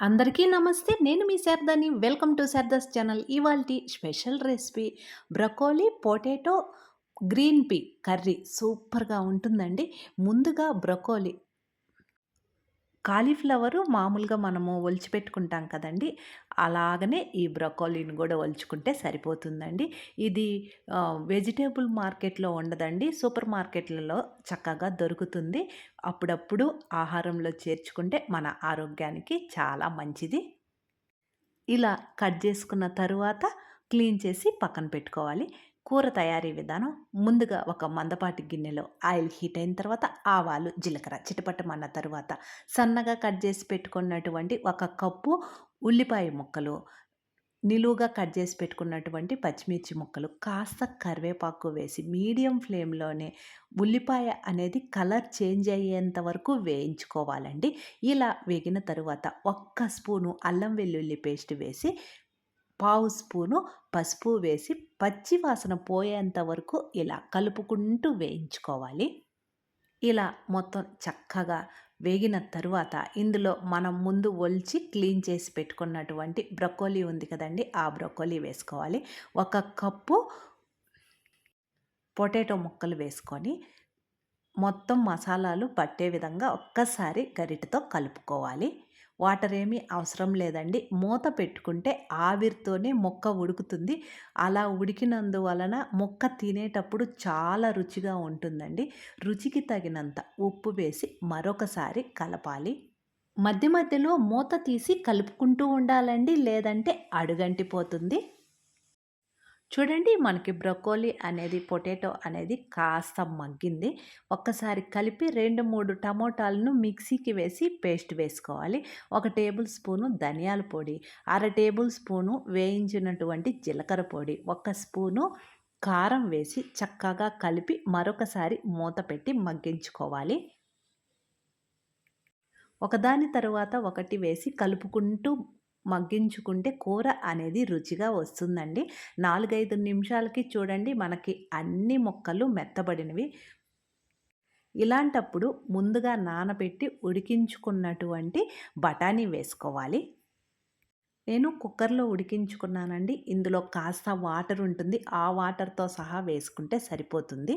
అందరికీ నమస్తే. నేను మీ శారదాని. Welcome to Sharada's channel. ఇవాళ special recipe broccoli potato green pea curry. సూపర్గా ఉంటుందండి. ముందుగా బ్రకోలీ కాలీఫ్లవరు మామూలుగా మనము ఒలిచిపెట్టుకుంటాం కదండి. అలాగనే ఈ బ్రొకోలీని కూడా ఒలుచుకుంటే సరిపోతుందండి. ఇది వెజిటేబుల్ మార్కెట్లో ఉండదండి. సూపర్ మార్కెట్లలో చక్కగా దొరుకుతుంది. అప్పుడప్పుడు ఆహారంలో చేర్చుకుంటే మన ఆరోగ్యానికి చాలా మంచిది. ఇలా కట్ చేసుకున్న తరువాత క్లీన్ చేసి పక్కన పెట్టుకోవాలి. కూర తయారీ విధానం ముందుగా ఒక మందపాటి గిన్నెలో ఆయిల్ హీట్ అయిన తర్వాత ఆవాలు జీలకర్ర చిటపట్టమన్న తర్వాత సన్నగా కట్ చేసి పెట్టుకున్నటువంటి ఒక కప్పు ఉల్లిపాయ ముక్కలు నిలువుగా కట్ చేసి పెట్టుకున్నటువంటి పచ్చిమిర్చి ముక్కలు కాస్త కరివేపాకు వేసి మీడియం ఫ్లేమ్లోనే ఉల్లిపాయ అనేది కలర్ చేంజ్ అయ్యేంత వరకు వేయించుకోవాలండి. ఇలా వేగిన తరువాత ఒక్క స్పూను అల్లం వెల్లుల్లి పేస్ట్ వేసి పావు స్పూను పసుపు వేసి పచ్చి వాసన పోయేంత వరకు ఇలా కలుపుకుంటూ వేయించుకోవాలి. ఇలా మొత్తం చక్కగా వేగిన తరువాత ఇందులో మనం ముందు ఒలిచి క్లీన్ చేసి పెట్టుకున్నటువంటి బ్రొకోలీ ఉంది కదండి ఆ బ్రొకోలీ వేసుకోవాలి. ఒక కప్పు పొటాటో ముక్కలు వేసుకొని మొత్తం మసాలాలు పట్టే విధంగా ఒక్కసారి గరిటతో కలుపుకోవాలి. వాటర్ ఏమీ అవసరం లేదండి. మూత పెట్టుకుంటే ఆవిరితోనే మొక్క ఉడుకుతుంది. అలా ఉడికినందువలన మొక్క తినేటప్పుడు చాలా రుచిగా ఉంటుందండి. రుచికి తగినంత ఉప్పు వేసి మరొకసారి కలపాలి. మధ్య మధ్యలో మూత తీసి కలుపుకుంటూ ఉండాలండి. లేదంటే అడుగంటిపోతుంది. చూడండి మనకి బ్రొకోలీ అనేది పొటాటో అనేది కాస్త మగ్గింది. ఒక్కసారి కలిపి రెండు మూడు టమోటాలను మిక్సీకి వేసి పేస్ట్ వేసుకోవాలి. ఒక టేబుల్ స్పూను ధనియాల పొడి అర టేబుల్ స్పూను వేయించినటువంటి జీలకర్ర పొడి ఒక స్పూను కారం వేసి చక్కగా కలిపి మరొకసారి మూత పెట్టి మగ్గించుకోవాలి. ఒకదాని తర్వాత ఒకటి వేసి కలుపుకుంటూ మగ్గించుకుంటే కూర అనేది రుచిగా వస్తుందండి. నాలుగైదు నిమిషాలకి చూడండి మనకి అన్ని మొక్కలు మెత్తబడినవి. ఇలాంటప్పుడు ముందుగా నానబెట్టి ఉడికించుకున్నటువంటి బఠానీ వేసుకోవాలి. నేను కుక్కర్లో ఉడికించుకున్నానండి. ఇందులో కాస్త వాటర్ ఉంటుంది. ఆ వాటర్తో సహా వేసుకుంటే సరిపోతుంది.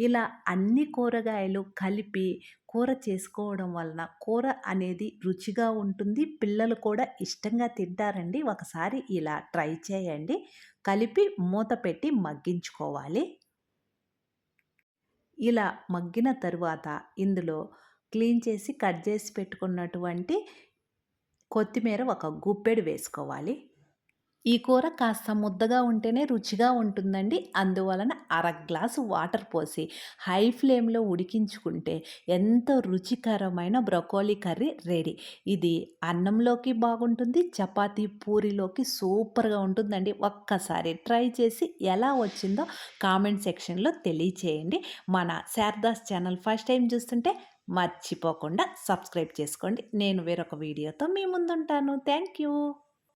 ఇలా అన్ని కూరగాయలు కలిపి కూర చేసుకోవడం వలన కూర అనేది రుచిగా ఉంటుంది. పిల్లలు కూడా ఇష్టంగా తింటారండి. ఒకసారి ఇలా ట్రై చేయండి. కలిపి మూత పెట్టి మగ్గించుకోవాలి. ఇలా మగ్గిన తరువాత ఇందులో క్లీన్ చేసి కట్ చేసి పెట్టుకున్నటువంటి కొత్తిమీర ఒక గుప్పెడు వేసుకోవాలి. ఈ కూర కాస్త ముద్దగా ఉంటేనే రుచిగా ఉంటుందండి. అందువలన అర గ్లాసు వాటర్ పోసి హై ఫ్లేమ్లో ఉడికించుకుంటే ఎంతో రుచికరమైన బ్రొకోలీ కర్రీ రెడీ. ఇది అన్నంలోకి బాగుంటుంది చపాతీ పూరిలోకి సూపర్గా ఉంటుందండి. ఒక్కసారి ట్రై చేసి ఎలా వచ్చిందో కామెంట్ సెక్షన్లో తెలియచేయండి. మన శారదాస్ ఛానల్ ఫస్ట్ టైం చూస్తుంటే మర్చిపోకుండా సబ్స్క్రైబ్ చేసుకోండి. నేను వేరొక వీడియోతో మీ ముందుంటాను. Thank you